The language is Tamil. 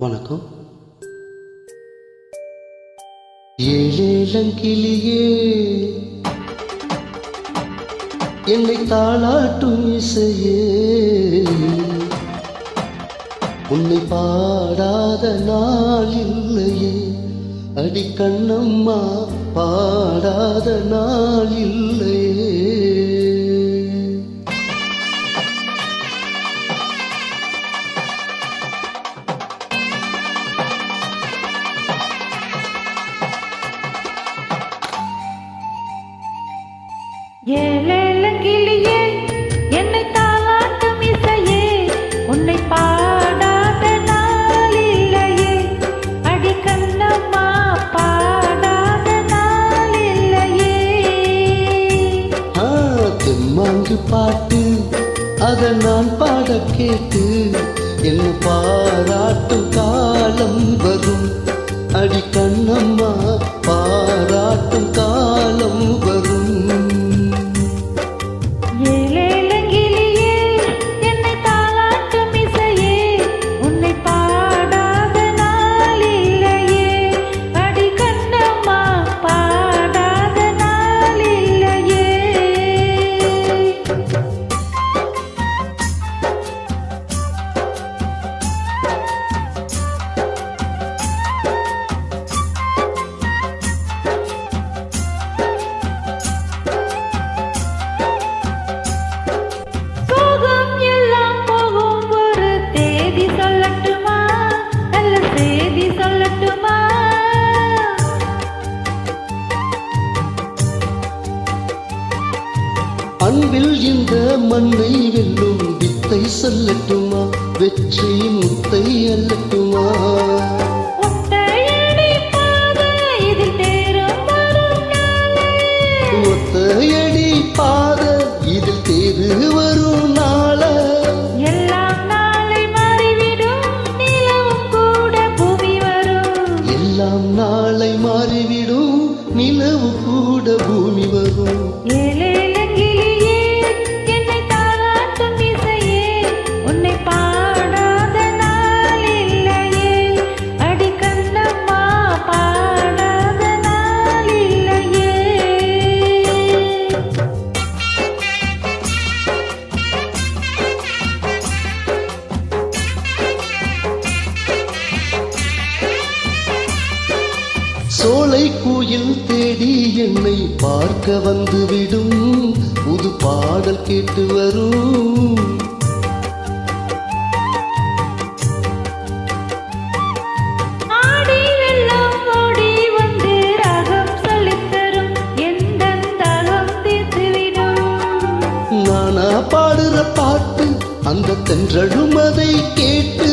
வணக்கம். ஏழேழங்கிளியே என்னை தாளாட்டும் இசையே உன்னை பாடாத நாள் இல்லையே அடிக்கண்ணம்மா பாடாத நாள் இல்லையே. ஏலேலங்கிளியே என்னை தாளாட்டும் இசையே உன்னை பாடாத நாள் இல்லையே. அடி கண்ணம்மா பாடாத நாள் இல்லையே. தெம்மாங்கு பாட்டு அதை நான் பாட கேட்டு என்ன பாராட்டும் காலம் வரும். அடி கண்ணம்மா பாராட்டும் காலம் வரும். மண்ணை வெல்லும் வித்தை சொல்லட்டுமா? வெற்றி முத்தை அல்லட்டுமா? ஒத்தையடி பாதை இதில் தேரும் வரும் நாளே. வரும் எல்லாம் நாளை மாறிவிடும் நிலவும் கூட பூமி வரும். எல்லாம் நாளை மாறிவிடும் நிலவு கூட பூமி வரும். சோலை கோயில் தேடி என்னை பார்க்க வந்துவிடும். புது பாடல் கேட்டு வரும். பாடுற பாட்டு அந்த தென்றலும் அதை கேட்டு